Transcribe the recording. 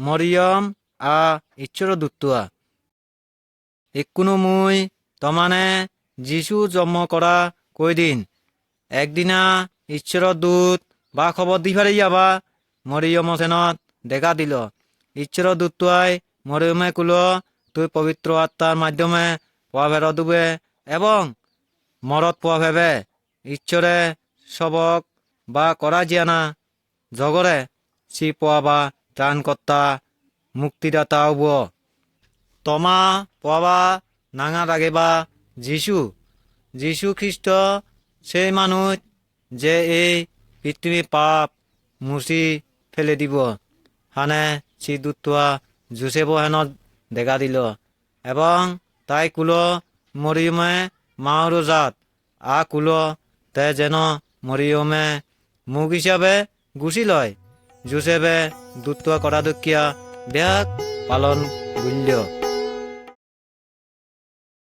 মরিয়ম আ ঈশ্বর দুত্তুয়া একুনো মুই তমানে যিশু জন্ম করা কয়দিন একদিনা ঈশ্বৰৰ দূত বা খবর দি ফারে যাবা মরিয়ম সেনত দেখা দিল। ঈশ্বৰৰ দূতয়াই মরিয়মে কুল, তুই পবিত্র আত্মার মাধ্যমে পোয়া ফের দুবে এবং মরত পোয়া ভেবে। ঈশ্বরে সবক বা করা জিয়ানা। জগরে সি পোয়া বা ত্রাণকর্তা মুক্তিদাতা হব। তমা পোয়াবা নাঙা রাগেবা যিশু। যিশু খ্রিস্ট সেই মানুষ যে এই পৃথিবীর পাপ মুছি ফেলে দিব। হানে সি দুতুয়া জোসেফ হেনত দেখা দিল। এবং তাই কুলো মরিয়মে মাওরো জাত। আ কুলো তে যেন মরিয়মে মুখ হিসাবে গুছি লয়। জোসেফে দুতুয়া করা দুখিয়া ব্যাগ পালন গুল্য